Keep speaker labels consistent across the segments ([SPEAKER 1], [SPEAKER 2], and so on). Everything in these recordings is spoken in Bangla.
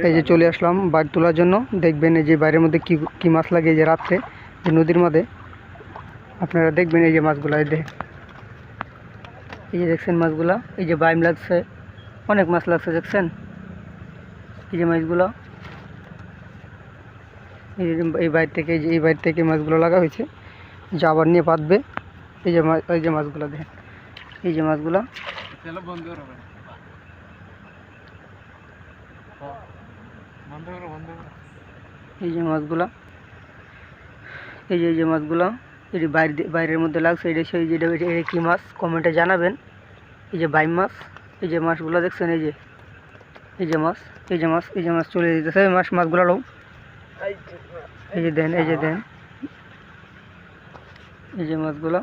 [SPEAKER 1] এই যে চলে আসলাম বাইর তোলার জন্য দেখবেন এই যে বাইরের মধ্যে কি কি মাছ লাগে এই যে রাত্রে যে নদীর মধ্যে আপনারা দেখবেন এই যে মাছগুলো এই এই যে দেখছেন মাছগুলা এই যে বাইম লাগছে অনেক মাছ লাগছে দেখছেন এই যে মাছগুলো এই যে এই বাইর থেকে এই যে এই বাইর থেকে মাছগুলো লাগা হয়েছে যে আবার নিয়ে পাতবে এই যে মাছ এই যে মাছগুলো দেখেন এই যে মাছগুলো
[SPEAKER 2] বন্ধ করো ভাই। বন্ধ করো বন্ধ করো
[SPEAKER 1] এই যে মাছগুলা এই যে এই যে মাছগুলা এটি বাইরে বাইরের মধ্যে লাগছে এটা সেই যেটা এটা কী মাছ কমেন্টে জানাবেন এই যে বাইম মাছ এই যে মাছগুলো দেখছেন এই যে এই যে মাছ এই যে মাছ এই যে মাছ চলে যেতেছে মাছ মাছগুলো লো এই যে দেন এই যে দেন এই যে মাছগুলো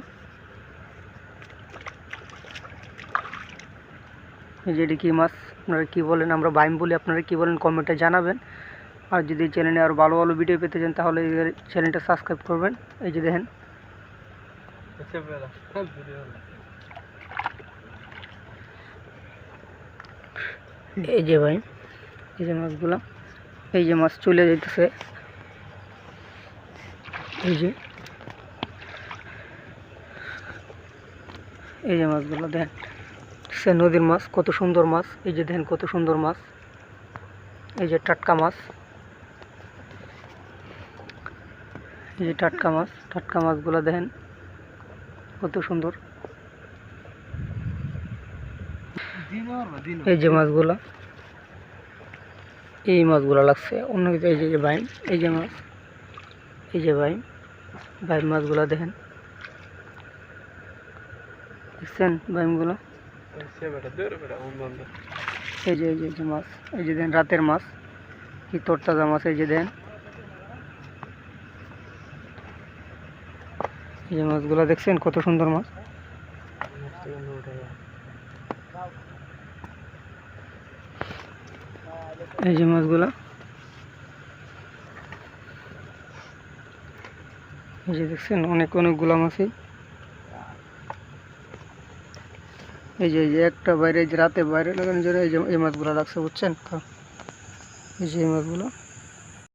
[SPEAKER 1] এই যে এটি কী মাছ আপনারা কী বলেন আমরা বাইম বলি আপনারা কী বলেন কমেন্টে জানাবেন। আর যদি চ্যানেলে আরও ভালো ভালো ভিডিও পেতে চান তাহলে এই চ্যানেলটা সাবস্ক্রাইব করবেন। এই যে দেখেন।
[SPEAKER 2] আচ্ছা
[SPEAKER 1] এই যে ভাই এই যে মাছগুলো এই যে মাছ চলে যেতেছে এই যে এই যে মাছগুলো দেখেন। সে নদীর মাছ, কত সুন্দর মাছ, এই যে দেখেন কত সুন্দর মাছ, এই যে টাটকা মাছ, এই যে টাটকা মাছ, টাটকা মাছগুলো দেখেন কত সুন্দর। এই যে মাছগুলা, এই মাছগুলো লাগছে। অন্য কিছু, এই যে এই যে বাইম এই যে মাছ, এই যে বাইম বাইম মাছগুলো দেখেন। দেখছেন বাইমগুলো এই যে এই যে মাছ, এই যে দেন রাতের মাছ, কি তরতাজা মাছ এই যে দেন। এই যে মাছগুলো দেখছেন, কত সুন্দর মাছ। এই যে মাছগুলো। এই যে দেখছেন, অনেক, অনেকগুলো মাছই। এই যে এই যে একটা বাইরে, এই যে রাতে বাইরে লাগানোর জন্য এই যে এই মাছগুলো রাখছে বুঝছেন? তো এই যে এই মাছগুলো।